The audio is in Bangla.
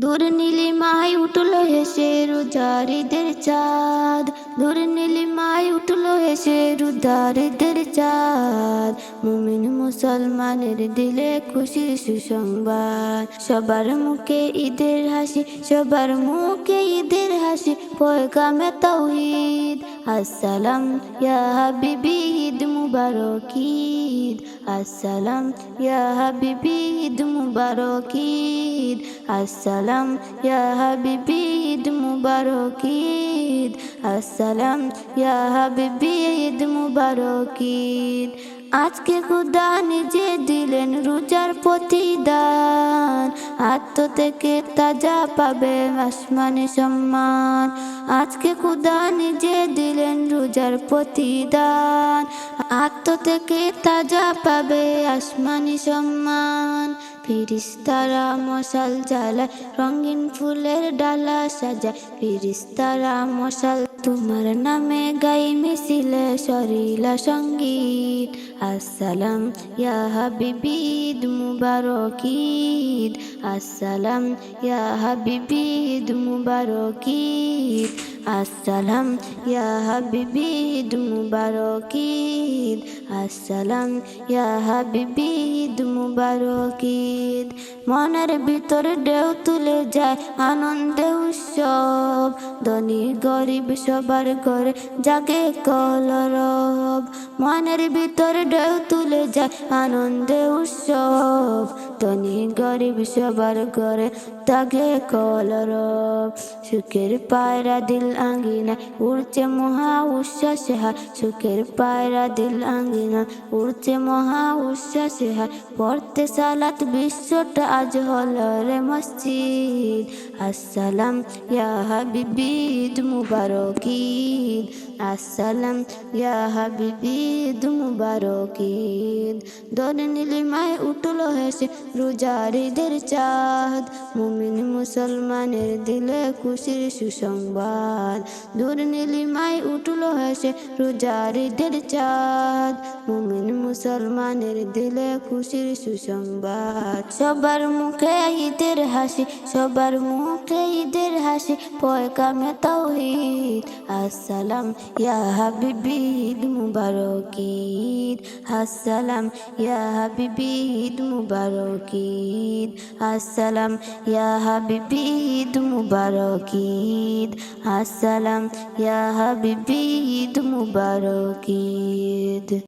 দূর নীলিমায় উঠল হেসে রোজারিদের চাঁদ। দূর নীলিমায় উঠল হেসে রোজারিদের চাঁদ। মুমিন মুসলমানের দিলে খুশির সুসংবাদ। সবার মুখে ঈদের হাসি, সবার মুখে ঈদের হাসি, পয়গামে তৌহিদ আসসালাম, ইয়া হাবিবি, ঈদ মুবারক ঈদ। আসসালাম, ইয়া হাবিবি, ঈদ মুবারক ঈদ। আসসালাম, ইয়া হাবিবি মুবারক ঈদ আসসালাম, ইয়া মুবারক ঈদ আজকে খুদা নিজে দিলেন রোজার প্রতিদান। আত্ম থেকে তাজা পাবে আসমানি সম্মান। আজকে খুদা নিজে দিলেন রোজার প্রতিদান। আত্ম থেকে তাজা পাবে আসমানি সম্মান। ফিরিস্তারা মশাল জ্বালায়, রঙিন ফুলের ডালা সাজায়। ফিরিস্তারা মশাল, তোমার নামে গাই মিছিলে সরিলা সংগীত। আসসালাম, ইয়া হাবিবি ঈদ মুবারক ঈদ আসসালাম, ইয়া হাবিবি ঈদ মুবারক ঈদ আসসালাম, ইয়া হাবিবি মুবারক ঈদ আসসালাম, ইয়া হাবিবি মুবারক ঈদ মনের ভিতর ঢেউ তুলে যায় আনন্দে উৎসব। ধনী গরিব সবার ঘরে জাগে কলরব। মনের ভিতর ঢেউ তুলে যায় আনন্দে উৎসব। ধনী গরিব সবার ঘরে জাগে কলরব। সুখের পায়রা দিল আঙ্গিনা উড়ছে মহা উচ্ছ্বাসে হার সুখের পায়রা দিল আঙ্গিনা উড়ছে মহা উচ্ছ্বাসে হার পড়তে সালাত বিশ্বটা আজ হল রে মসজিদ। আসসালাম ইয়া হাবিবি, ঈদ মুবারক আসসালাম ইয়া হাবিবি ঈদ মুবারক ঈদ। নীলিমায় উঠল হেসে রোজারিদের চাঁদ। মুমিন মুসলমানের দিলে খুশির সুসংবাদ। দূর নীলিমায় উঠল হেসে রোজারিদের চাঁদ। মুমিন মুসলমানের দিলে খুশির সুসংবাদ। সবার মুখে ঈদের হাসি, সবার মুখে ঈদের হাসি পয়গামে তাওহীদ। আসসালাম ইয়া হাবিবি ঈদ মুবারক ঈদ আসসালাম ইয়া হাবিবি ঈদ মুবারক ঈদ আসসালাম ইয়া হাবিবি ঈদ মুবারক আসসালাম ইয়া হাবিবি ঈদ